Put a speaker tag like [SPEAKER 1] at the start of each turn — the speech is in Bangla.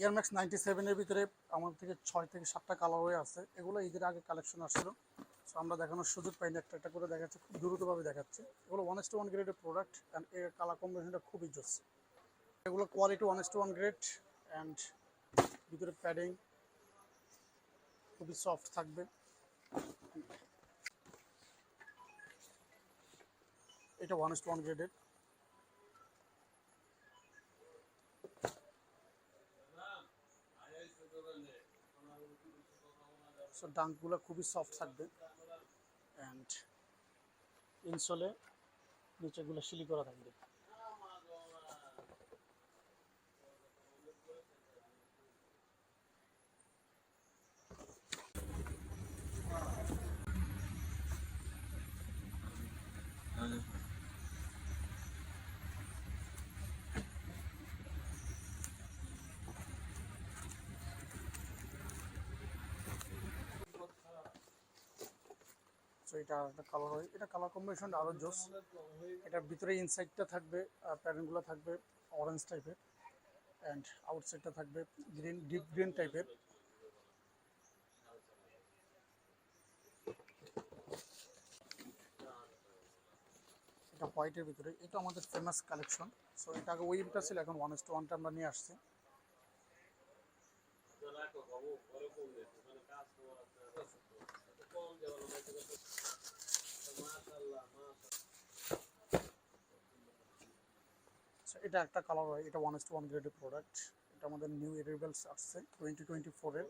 [SPEAKER 1] ইয়ারম্যাক্স নাইনটি সেভেনের ভিতরে আমার থেকে ছয় থেকে সাতটা কালার হয়ে আছে। এগুলো ঈদের আগে কালেকশন আসছিল। সো আমরা দেখানোর সুযোগ পাইনি। একটা একটা করে দেখাচ্ছে, খুব দ্রুতভাবে দেখাচ্ছে। এগুলো ওয়ান টু ওয়ান গ্রেডের প্রোডাক্ট অ্যান্ড এর কালার কম্বিনেশনটা খুবই জোস। এগুলো quality one two one grade and ভিতরে প্যাডিং খুবই সফট থাকবে। এটা ওয়ান টু ওয়ান গ্রেডের সো ডাঙ্কগুলো খুবই সফট থাকবে। অ্যান্ড ইনসোলে নিচেগুলো সিলি করা থাকবে। সো এটা একটা কালার হয়। এটা কালার কম্বিনেশন আরও জোস। এটার ভিতরে ইনসাইডটা থাকবে প্যারেন্টগুলো থাকবে অরেঞ্জ টাইপের অ্যান্ড আউটসাইডটা থাকবে গ্রিন ডিপ গ্রিন টাইপের এটা হোয়াইটের ভিতরে। এটা আমাদের ফেমাস কালেকশন সো এটা আগে ওইটা ছিল, এখন ওয়ান টু ওয়ানটা আমরা নিয়ে আসছি। এটা একটা কালার হয়, এটা ওয়ান টু ওয়ান গ্রেডের প্রোডাক্ট এটা আমাদের নিউ এরিভেলস আসছে টোয়েন্টি টোয়েন্টি ফোরের